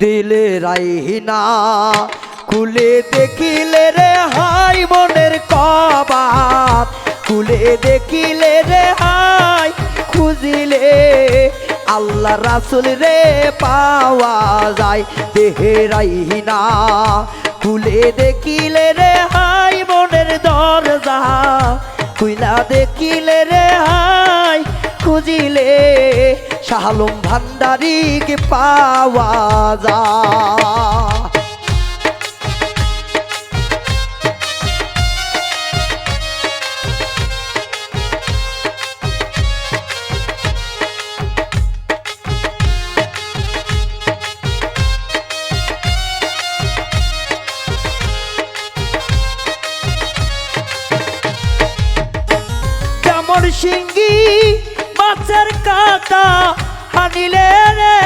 দিলে রাইনা খুলে দেখিলে রে হাই মনের কবাত খুলে দেখিলে রে হাই, খুঁজিলে আল্লাহ রাসুল রে পাওয়া যায়। দেহে রাইনা খুলে দেখিলে রে হাই মনের দরজা শাহালুম ভান্ডারিকে পাওয়া যায়। হানিলে রে।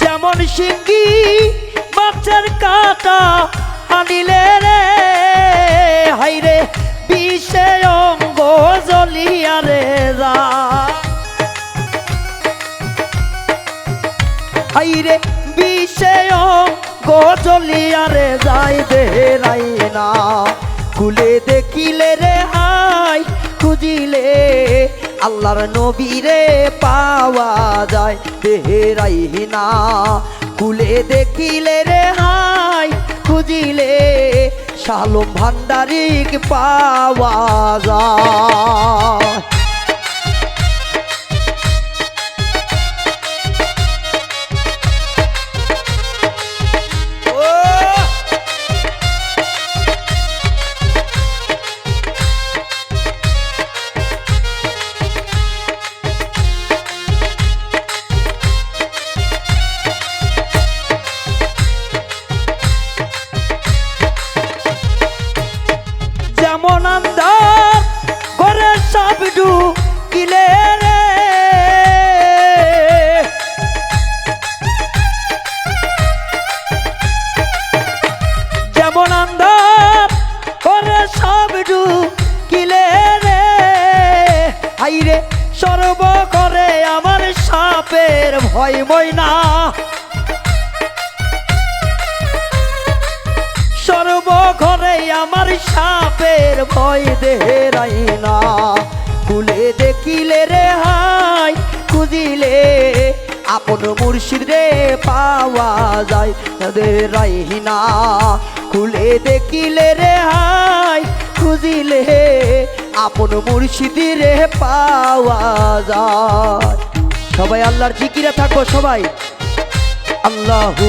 যেমন সিঙ্গি মাছের কাটা হানিলে রে। হাইরে বিষে অঙ্গ জ্বলিয়া রে যা। হাইরে বিষয় গজলিয়ারে যাই দেহরাই না খুলে দেখিলে রে হাই খুঁজিলে আল্লাহর নবীরে পাওয়া যায়। দেহেরাই না খুলে দেখিলে রে হাই খুঁজিলে শালম ভান্ডারিক পাওয়া যায়। যেমন আন্দার ঘরে সব কিলে রে। হাইরে, সর্ব করে আমার সাপের ভয় বই না সর্ব ঘরে আমার সাপের ভয় দেহেরাই না খুলে দেখিলে রে হাই, খুঁজিলে আপন মুর্শিদ রে পাওয়া যায়। দেহেরাই না খুলে দেখিলে রে হাই, খুঁজিলে আপন মুর্শিদ রে পাওয়া যায়। সবাই আল্লাহর জিকিরে থাকব সবাই। আল্লাহু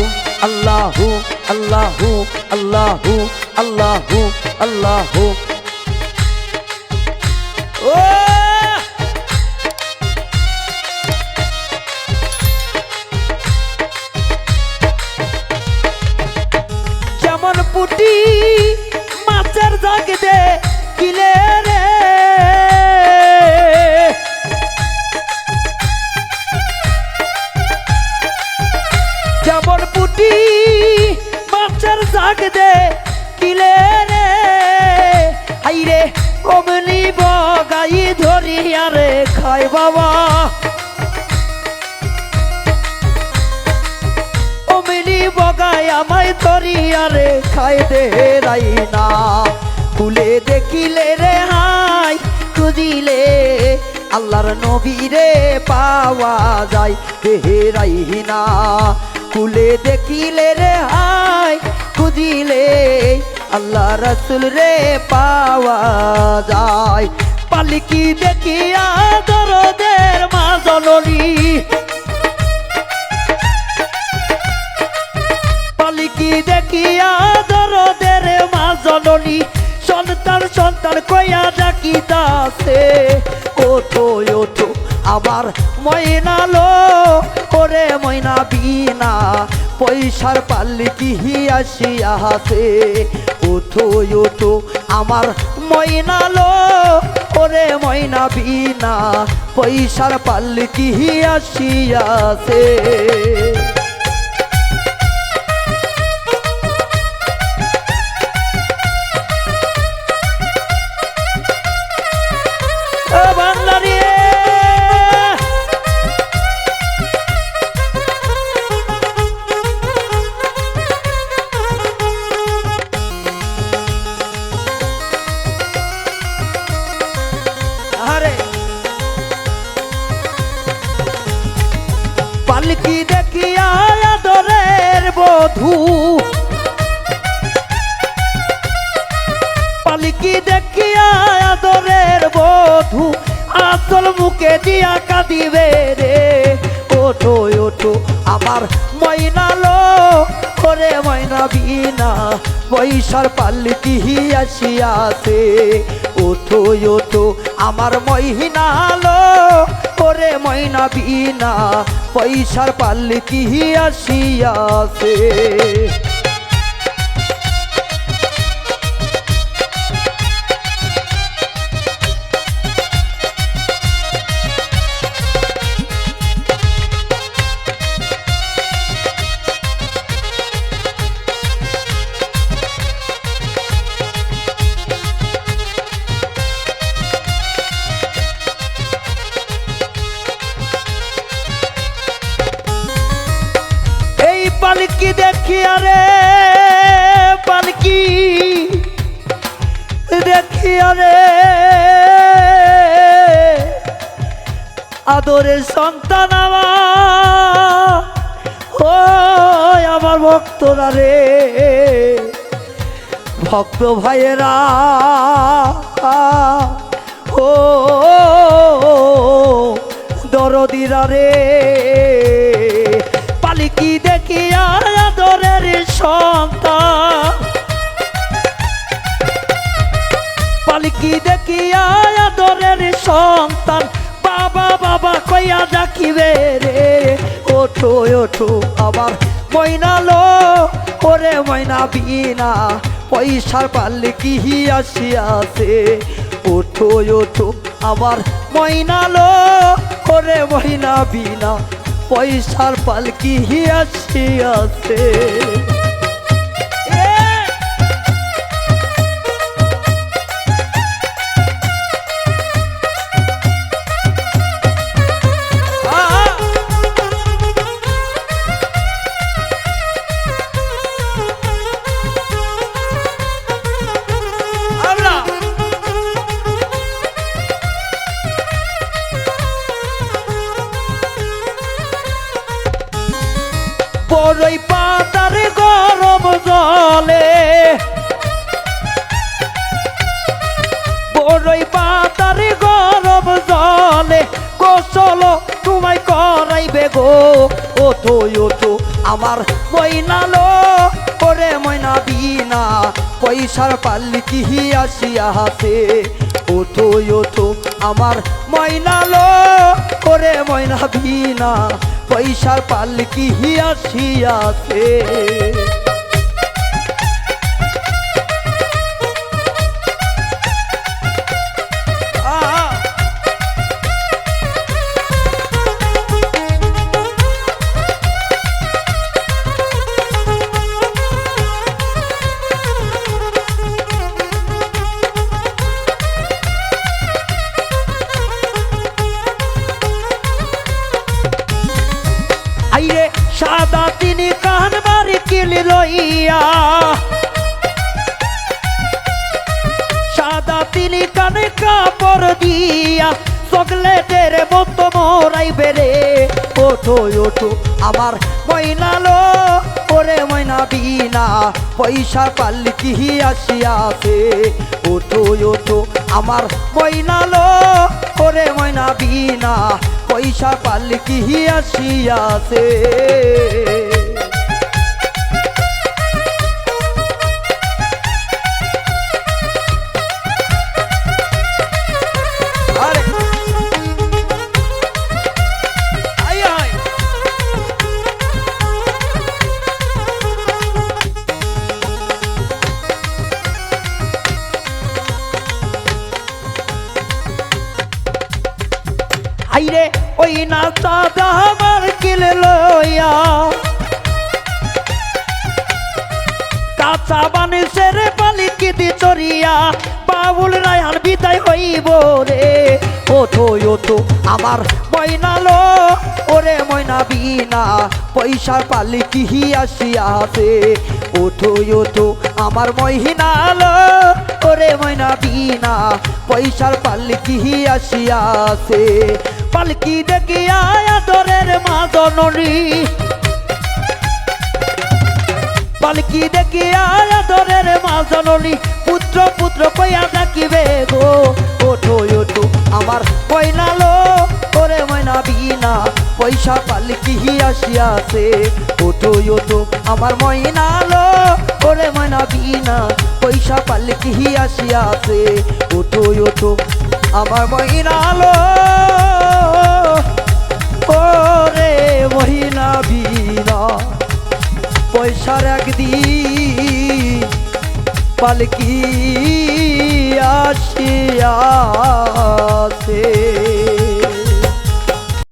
আল্লাহু আল্লাহু আল্লাহু আল্লাহু আল্লাহু। ও আরে খাই দে রাই না। খুলে দেখিলে রে হাই, খুঁজিলে আল্লাহর নবীরে পাওয়া যায়। দেহেরাই না, খুলে দেখিলে রে হাই, খুঁজিলে আল্লাহ রসুল রে পাওয়া যায়। পালিকি দেখিয়া দরদের মা জননী দেখিয়া দরদের মা জননী, সন্তান সন্তান কইয়া ডাকিতাছে ওঠো ওঠো, আবার ময়নালো ওরে ময়না বিনা, পয়সার পাল্লিকি হিয়াসিয়া হাসে ওঠো ওঠো, আমার ময়নালো ওরে ময়না বিনা, পয়সার পাল্লিকি হিয়াসিয়াছে মুখে দিয়া কাঁদিবে রে। ওঠো ওঠো আমার ময়নালো করে ময়না বিনা পয়সার পাল্লিকি আসিয়াছে। ওঠো ওঠো, আমার মহিনালো করে ময়না বিনা পয়সার পাল্লিকি আসিয়াছে। পালকি পালকি দেখি আরে সন্তান আমার। ও আমার ভক্তরা রে। ভক্ত ভাইয়েরা। ও দরদিরা রে। পালিকি দেখিয়া আদরের সন্তান। পালকি দেখিয়া আদরের সন্তান। বাবা বাবা, কইয়া ডাকিবে রে। ওঠো ওঠো, আবার ময়নালো ওরে ময়না বিনা, পয়সার পাল্লিকি আসিয়াছে। ওঠো ওঠো, আবার ময়নালো ওরে ময়না বিনা পয়সার পালকি আসিয়াছে এ গোসল তোমায় করাইবে গো। ওঠো তো আমার ময়নালো করে ময়না বিনা, পয়সার পাল্লি কি আসিয়া হাতে ওঠো তো আমার ময়নালো করে ময়না বিনা, পয়সার পাল্লি কি আসিয়াছে কিলি সাদা তিনি কানে কাপড় দিয়া চকলেটের মতো মোরাইবে রে ওঠো ওঠো, আমার ময়নালো, ওরে ময়না বিনা, পয়সা পাল্লি কি আসিয়াছে। ওঠো ওঠো, আমার ময়নালো, ওরে ময়না বিনা, পয়সা পাল্লি কি আসিয়াছে। আইরে, ওই না দাদা আমার কিলে লইয়া। কাঁচা বানিসের পালিকি দি চরিয়া বাবুল রায়ান বিদায় হইব রে। ওঠো ওঠো, আমার ময়নালো ওরে ময়না বিনা, পয়সার পালিকি আসিয়াছে। ওঠো ওঠো, আমার মহিনালো ওরে ময়না বিনা, পয়সার পালিকি আসিয়াছে। পালকি দেখিয়া আদরের মা জননী। পালকি দেখি আদরের মা জননী, পুত্র পুত্র কইয়া ডাকিবে গো। ওঠো ওঠো, আমার ময়নালো ওরে ময়না বিনা, পয়সা পালকি আসিয়াছে। ওঠো ওঠো, আমার ময়নালো ওরে ময়না বিনা, পয়সা পালকি আসিয়াছে। ওঠো ওঠো, আমার ময়নালো ওরে মহিনা বিনা পয়সার একদিন পালকি আসিয়াছে।